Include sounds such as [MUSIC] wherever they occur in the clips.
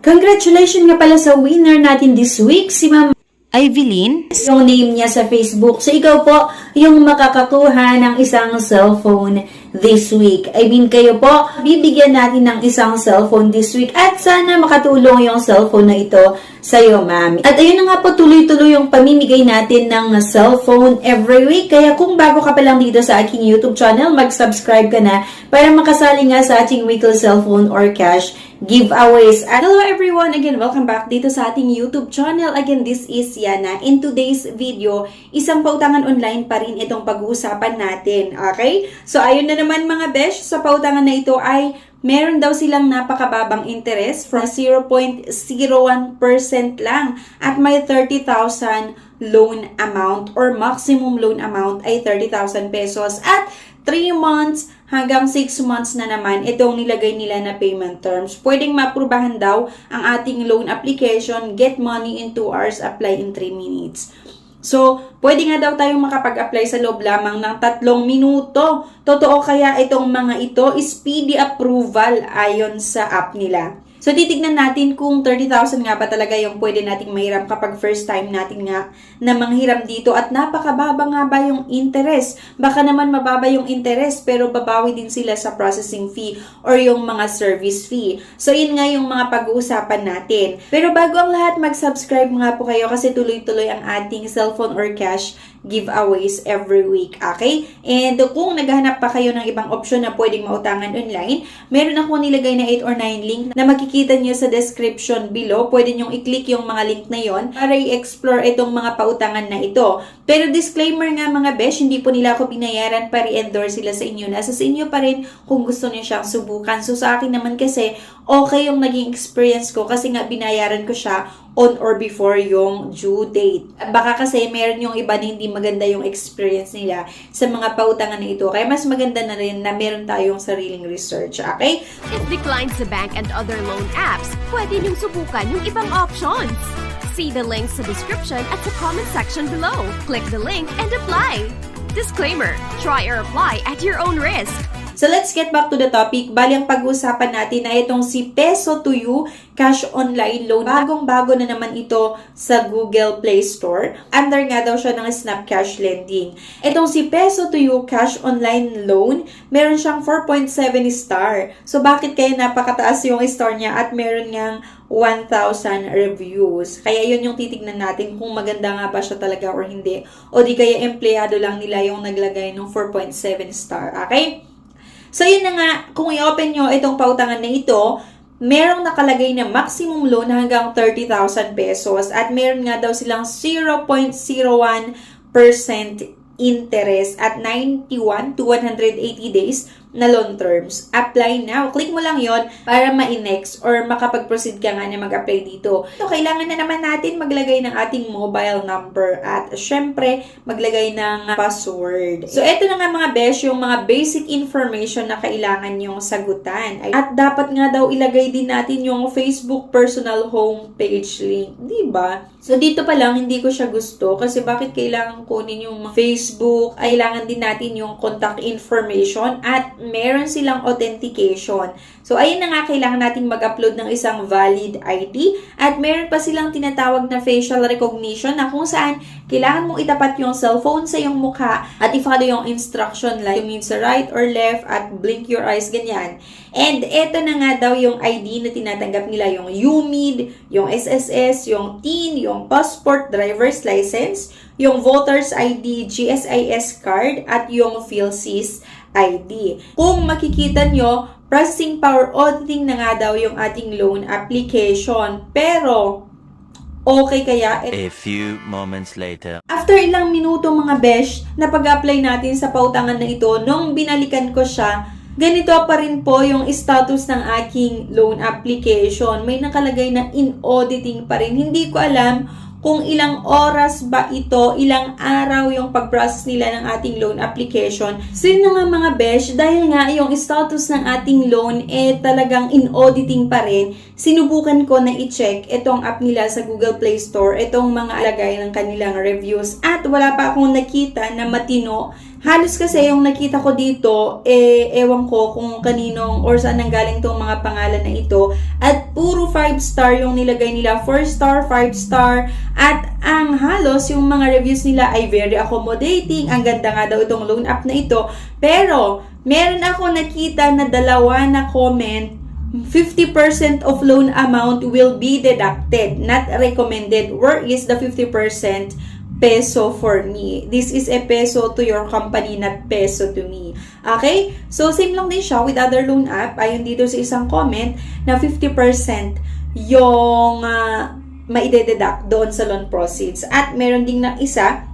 Congratulations nga pala sa winner natin this week, si Ma'am Evelyn? yung name niya sa Facebook. So, ikaw po yung makakakuha ng isang cellphone this week. I mean, kayo po, bibigyan natin ng isang cellphone this week at sana makatulong yung cellphone na ito sa'yo, ma'am. At ayun na nga po, tuloy-tuloy yung pamimigay natin ng cellphone every week. Kaya kung bago ka pa lang dito sa aking YouTube channel, mag-subscribe ka na para makasali nga sa ating weekly cellphone or cash giveaways. Hello everyone! Again, welcome back dito sa ating YouTube channel. Again, this is Yana. In today's video, isang pautangan online pa rin itong pag-uusapan natin. Okay? So, ayun na naman mga besh, sa pautangan na ito ay meron daw silang napakababang interest from 0.01% lang at may 30,000 loan amount or maximum loan amount ay 30,000 pesos at 3 months hanggang 6 months na naman itong nilagay nila na payment terms. Pwedeng maprubahan daw ang ating loan application, get money in 2 hours, apply in 3 minutes. So, pwede nga daw tayong makapag-apply sa loob lamang ng tatlong minuto. Totoo kaya itong mga ito, speedy approval ayon sa app nila. So, titignan natin kung 30,000 nga ba talaga yung pwede nating mahiram kapag first time natin nga na manghiram dito at napakababa nga ba yung interest. Baka naman mababa yung interest pero babawi din sila sa processing fee or yung mga service fee. So, yun nga yung mga pag-uusapan natin. Pero bago ang lahat, mag-subscribe nga po kayo kasi tuloy-tuloy ang ating cellphone or cash giveaways every week. Okay? And kung naghahanap pa kayo ng ibang option na pwedeng mautangan online, meron ako nilagay na 8 or 9 link na makikita nyo sa description below. Pwede nyo i-click yung mga link na yon para i-explore itong mga pautangan na ito. Pero disclaimer nga mga besh, hindi po nila ako binayaran para i-endorse sila sa inyo. Nasa sa inyo pa rin kung gusto niyo siyang subukan. So sa akin naman kasi, okay yung naging experience ko kasi nga binayaran ko siya on or before yung due date. Baka kasi meron yung iba na hindi maganda yung experience nila sa mga pautangan na ito. Kaya mas maganda na rin na meron tayong sariling research. Okay? If declined sa bank and other loan apps, pwede niyong subukan yung ibang options. See the links sa description at sa comment section below. Click the link and apply. Disclaimer, try or apply at your own risk. So let's get back to the topic. Bali ang pag-uusapan natin ay itong si Peso to You Cash Online Loan. Bagong-bago na naman ito sa Google Play Store. Under nga daw siya ng Snap Cash Lending. Itong si Peso to You Cash Online Loan, meron siyang 4.7 star. So bakit kaya napakataas yung star niya at meron niyang 1,000 reviews. Kaya yun yung titignan natin kung maganda nga ba siya talaga or hindi. O di kaya empleyado lang nila yung naglagay ng 4.7 star. Okay? So, yun na nga, kung i-open nyo itong pautangan na ito, merong nakalagay na maximum loan hanggang 30,000 pesos at meron nga daw silang 0.01% interest at 91 to 180 days na loan terms. Apply now. Click mo lang yon para ma-next or makapag-proceed ka nga na mag-apply dito. So, kailangan na naman natin maglagay ng ating mobile number at syempre, maglagay ng password. So, eto na nga mga besh, yung mga basic information na kailangan yung sagutan. At dapat nga daw ilagay din natin yung Facebook personal homepage link. Ba? So, dito pa lang, hindi ko siya gusto kasi bakit kailangan kunin yung Facebook? Kailangan din natin yung contact information at meron silang authentication. So, ayun na nga, kailangan nating mag-upload ng isang valid ID at meron pa silang tinatawag na facial recognition na kung saan kailangan mong itapat yung cellphone sa iyong mukha at i-follow yung instruction like tumingin sa right or left at blink your eyes, ganyan. And eto na nga daw yung ID na tinatanggap nila, yung UMID, yung SSS, yung TIN, yung passport, driver's license, yung voter's ID, GSIS card, at yung PhilSys ID. Kung makikita nyo, processing power auditing na nga daw yung ating loan application. Pero, okay kaya? A few moments later. After ilang minuto mga besh, na pag-apply natin sa pautangan na ito, nung binalikan ko siya, ganito pa rin po yung status ng aking loan application. May nakalagay na in auditing pa rin. Hindi ko alam kung ilang oras ba ito, ilang araw yung pag-process nila ng ating loan application. So yun na nga mga besh, dahil nga yung status ng ating loan eh talagang in auditing pa rin, sinubukan ko na i-check itong app nila sa Google Play Store, itong mga alagay ng kanilang reviews at wala pa akong nakita na matino Halos kasi yung nakita ko dito, eh, ewan ko kung kaninong or saan nanggaling tong mga pangalan na ito. At puro 5 star yung nilagay nila. 4 star, 5 star. At ang halos yung mga reviews nila ay very accommodating. Ang ganda nga daw itong loan app na ito. Pero, meron ako nakita na dalawa na comment 50% of loan amount will be deducted, not recommended. Where is the 50% peso for me? This is a peso to your company, not peso to me. Okay? So, same lang din siya with other loan app. Ayon dito sa isang comment na 50% yung uh, maidededuct doon sa loan proceeds. At meron ding na isa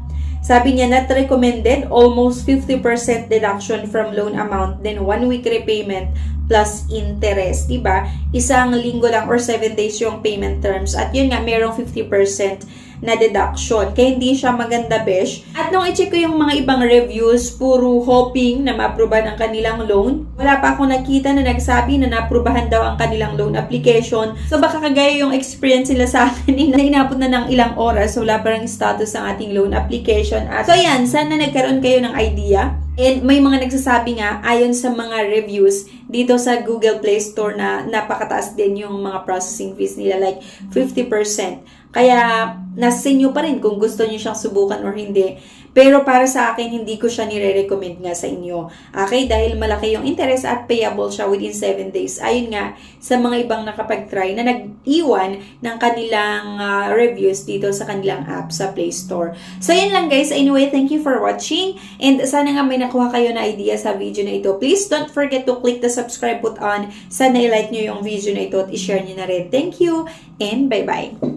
sabi niya, not recommended, almost 50% deduction from loan amount, then one week repayment plus interest, diba? Isang linggo lang or 7 days yung payment terms. At yun nga, merong 50% na deduction. Kaya hindi siya maganda, besh. At nung i-check ko yung mga ibang reviews, puro hoping na ma-approvean ang kanilang loan. Wala pa ako nakita na nagsabi na na-approvehan daw ang kanilang loan application. So baka kagaya yung experience nila sa akin [LAUGHS] na inabot na ng ilang oras, so wala pa rin status ang ating loan application. At so yan, sana nagkaroon kayo ng idea And may mga nagsasabi nga, ayon sa mga reviews dito sa Google Play Store na napakataas din yung mga processing fees nila, like 50%. Kaya, nasa sa inyo pa rin kung gusto niyo siyang subukan or hindi. Pero para sa akin, hindi ko siya nire-recommend nga sa inyo. Okay? Dahil malaki yung interest at payable siya within 7 days. Ayun nga, sa mga ibang nakapag-try na nag-iwan ng kanilang uh, reviews dito sa kanilang app sa Play Store. So, yun lang guys. Anyway, thank you for watching. And sana nga may nakuha kayo na idea sa video na ito. Please don't forget to click the subscribe button. Sana i-like nyo yung video na ito at i-share nyo na rin. Thank you and bye-bye.